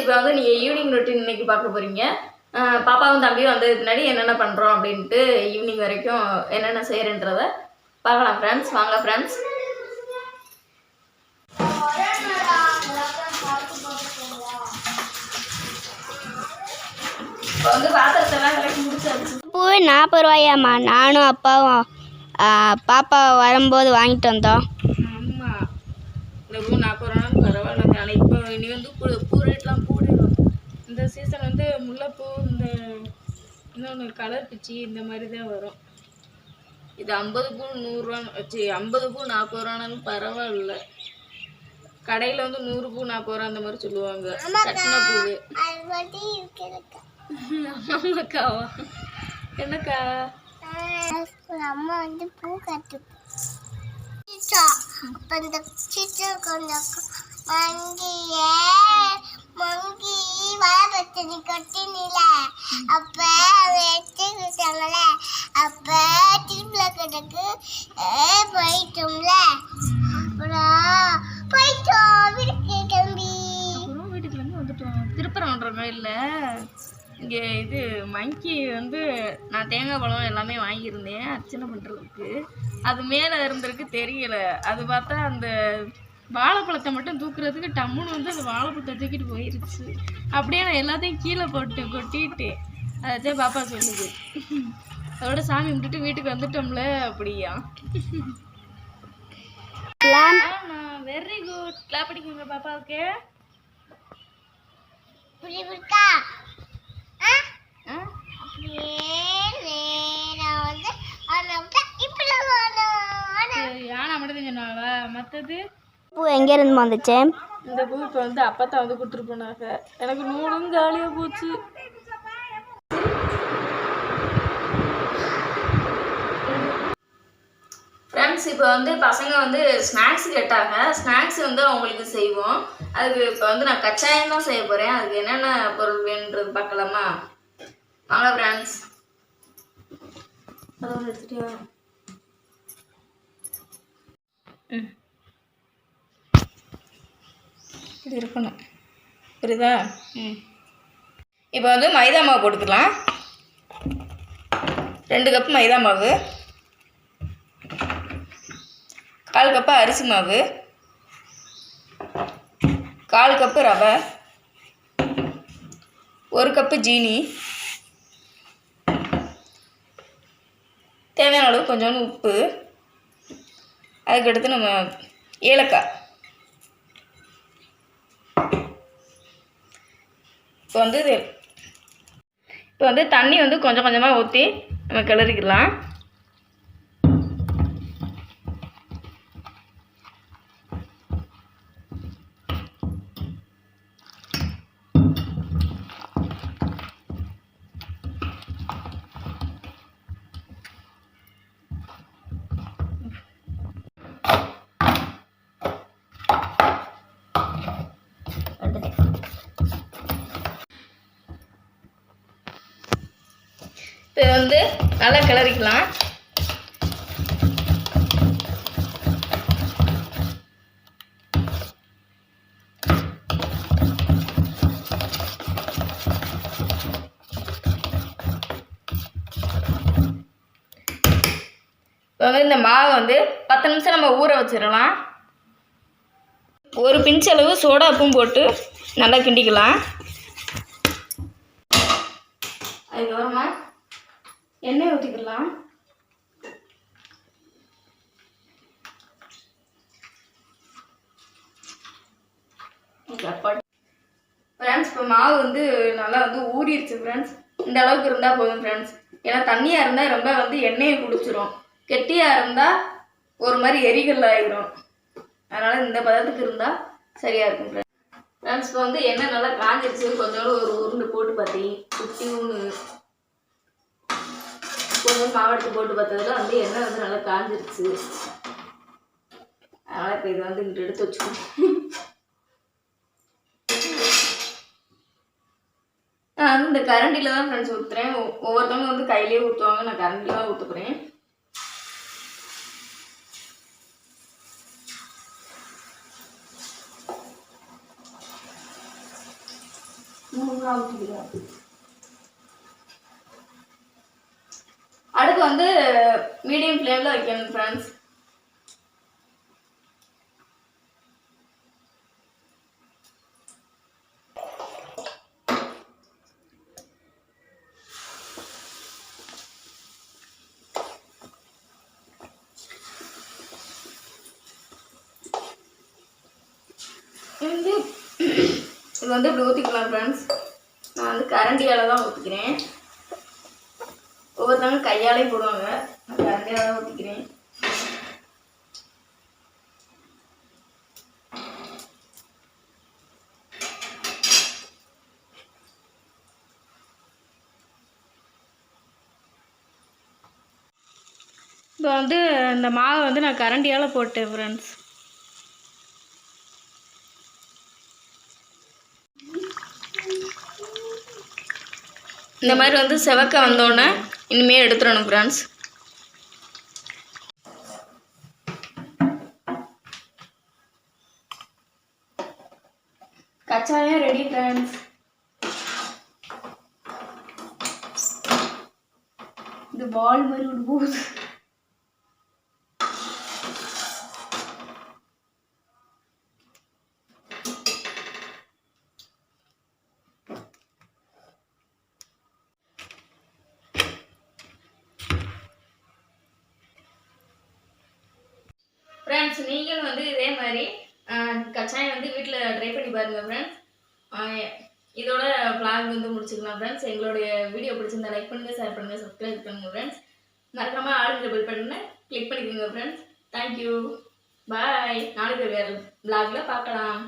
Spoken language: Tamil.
இப்போ வந்து நீங்கள் ஈவினிங் ரொட்டீன் இன்னைக்கு பார்க்க போகிறீங்க பாப்பாவும் தம்பியும் வந்ததுக்கு முன்னாடி என்னென்ன பண்ணுறோம் அப்படின்ட்டு ஈவினிங் வரைக்கும் என்னென்ன செய்கிறேன்றத பார்க்கலாம் ஃப்ரெண்ட்ஸ் வாங்க ஃப்ரெண்ட்ஸ் போய் நாற்பது ரூபாயாம்மா. நானும் அப்பாவும் பாப்பா வரும்போது வாங்கிட்டு வந்தோம். இந்த பூ நாற்பது ரூபான்னு பரவாயில்ல ஆனால் இப்போ இனி வந்து பூ பூ ரேட்லாம் கூடிடும் இந்த சீசன் வந்து முல்லைப்பூ இந்த இன்னொன்று கலர் பிச்சி இந்த மாதிரி தான் வரும். இது ஐம்பது பூ நூறுரூவான்னு வச்சு ஐம்பது பூ நாற்பது ரூபானாலும் பரவாயில்ல. கடையில் வந்து நூறு பூ நாற்பது ரூபா அந்த மாதிரி சொல்லுவாங்க. கட்டின பூவு ஆமாக்காவா என்னக்கா? அம்மா வந்து பூ கட்டு அப்ப இந்த சிச்சர் கொஞ்சம் மங்கிய மங்கி வாழப்பத்தனி கொட்டினில அப்ப அதை எடுத்து விட்டாங்கல்ல அப்ப திருப்பில கிடக்கு போயிட்டோம்ல அப்புறம் போயிட்டோம் வீட்டுக்கு கிளம்பி வீட்டுக்கு கிளம்பி வந்துட்டோம். திருப்பரம் இல்லை. இங்கே இது மங்கி வந்து நான் தேங்காய் பழம் எல்லாமே வாங்கியிருந்தேன். அர்ச்சனை பண்ணுறதுக்கு அது மேலே இருந்திருக்கு தெரியல. அது பார்த்தா அந்த வாழைப்பழத்தை மட்டும் தூக்குறதுக்கு டம்முன்னு வந்து அந்த வாழைப்பழத்தை தூக்கிட்டு போயிருச்சு. அப்படியே நான் எல்லாத்தையும் கீழே போட்டு கொட்டிட்டேன் அதாச்சும் பாப்பா சொல்லுது. அதோட சாமி கும்பிட்டுட்டு வீட்டுக்கு வந்துட்டோம்ல அப்படியா? வெரி குட் கிளாப் அடிக்குங்க பாப்பாவுக்கு புரியுதுக்கா ஆ அப்படியே நேரா வந்து அவனை விட்டா இப்படி வரணும் சரி, யானை மட்டும் தான் மற்றது பூ எங்க இருந்து வந்துச்சு? இந்த பூ இப்போ வந்து அப்பத்தான் வந்து கொடுத்துட்டு போனாங்க எனக்கு நூலும் காலியாக போச்சு. ஃப்ரெண்ட்ஸ் இப்போ வந்து பசங்க வந்து ஸ்நாக்ஸ் கேட்டாங்க. ஸ்நாக்ஸ் வந்து அவங்களுக்கு செய்வோம். அதுக்கு இப்போ வந்து நான் கச்சாயம் தான் செய்ய போகிறேன் அதுக்கு என்னென்ன பொருள் வேணுன்றது பார்க்கலாமா? வாங்க ஃப்ரெண்ட்ஸ் அதோட எடுத்துட்டியா ம். இது இருக்கணும். புரியுதா? ம். இப்போ வந்து மைதா மாவு போட்டுக்கலாம். ரெண்டு கப் மைதா மாவு. கால் கப்பு அரிசி மாவு. கால் கப்பு ரவை. ஒரு கப்பு ஜீனி தேவையான அளவு கொஞ்சோண்டு உப்பு. அதுக்கடுத்து நம்ம ஏலக்காய். இப்போ வந்து இது இப்போ வந்து தண்ணி வந்து கொஞ்சம் கொஞ்சமாக ஊற்றி நம்ம கிளறிக்கலாம். இது வந்து நல்லா கிளறிக்கலாம். இப்போ வந்து இந்த மாவை வந்து பத்து நிமிஷம் நம்ம ஊற வச்சிடலாம். ஒரு பிஞ்சளவு சோடா உப்பும் போட்டு நல்லா கிண்டிக்கலாம். அதுக்கப்புறமா எண்ணெய் ஊற்றிக்கலாம் ஃப்ரெண்ட்ஸ் இப்போ மாவு வந்து நல்லா வந்து ஊறிடுச்சு ஃப்ரெண்ட்ஸ் இந்த அளவுக்கு இருந்தால் போதும் ஃப்ரெண்ட்ஸ் ஏன்னா தண்ணியாக இருந்தால் ரொம்ப வந்து எண்ணெயை குடிச்சிரும். கெட்டியாக இருந்தால் ஒரு மாதிரி எரிகல் ஆகிரும் அதனால் இந்த பதத்துக்கு இருந்தால் சரியாக இருக்கும் ஃப்ரெண்ட்ஸ் ஃப்ரெண்ட்ஸ் இப்போ வந்து எண்ணெய் நல்லா காஞ்சிருச்சு கொஞ்சோண்டு ஒரு உருண்டு போட்டு பார்த்தீங்க குட்டி ஒன்று கொஞ்சம் மாவு போட்டு பார்த்ததுல வந்து எண்ணெய் வந்து நல்லா காஞ்சிருச்சு. அதனால் இப்போ இதை வந்து இங்கிட்டு எடுத்து வச்சுக்கணும். நான் வந்து இந்த கரண்டியில் தான் ஃப்ரெண்ட்ஸ் ஊற்றுறேன் ஒவ்வொருத்தவங்க வந்து கையிலேயே ஊற்றுவாங்க நான் கரண்டியில் தான் ஊற்ற போகிறேன் அடுத்து வந்து மீடியம் ஃப்ளேமில் வைக்கணும் ஃப்ரெண்ட்ஸ் இது வந்து இது வந்து இப்படி ஊற்றிக்கலாம் ஃப்ரெண்ட்ஸ் நான் வந்து கரண்டியால் தான் ஊற்றிக்கிறேன் ஒவ்வொருத்தவங்க கையாலே போடுவாங்க. நான் கரண்டியால் தான் ஊற்றிக்கிறேன் இப்போ வந்து இந்த மாவை வந்து நான் கரண்டியால் போட்டேன் ஃப்ரெண்ட்ஸ் இந்த மாதிரி வந்து செவக்க வந்தோடனே இனிமேல் எடுத்துடணும் ஃப்ரெண்ட்ஸ் கச்சாயம் ரெடி ஃப்ரெண்ட்ஸ் இது பால் மாதிரி விடு ஃப்ரெண்ட்ஸ் நீங்களும் வந்து இதே மாதிரி கச்சாயம் வந்து வீட்டில் ட்ரை பண்ணி பாருங்கள் ஃப்ரெண்ட்ஸ் இதோட பிளாக் வந்து முடிச்சுக்கலாம் ஃப்ரெண்ட்ஸ் எங்களுடைய வீடியோ பிடிச்சிருந்தா லைக் பண்ணுங்கள் ஷேர் பண்ணுங்கள் சப்ஸ்கிரைப் பண்ணுங்கள் ஃப்ரெண்ட்ஸ் மறக்காமல் ஆளுங்கிற பில் பண்ணுங்க கிளிக் பண்ணிக்கோங்க ஃப்ரெண்ட்ஸ் தேங்க்யூ பாய் நாளைக்கு வேறு பிளாகில் பார்க்கலாம்.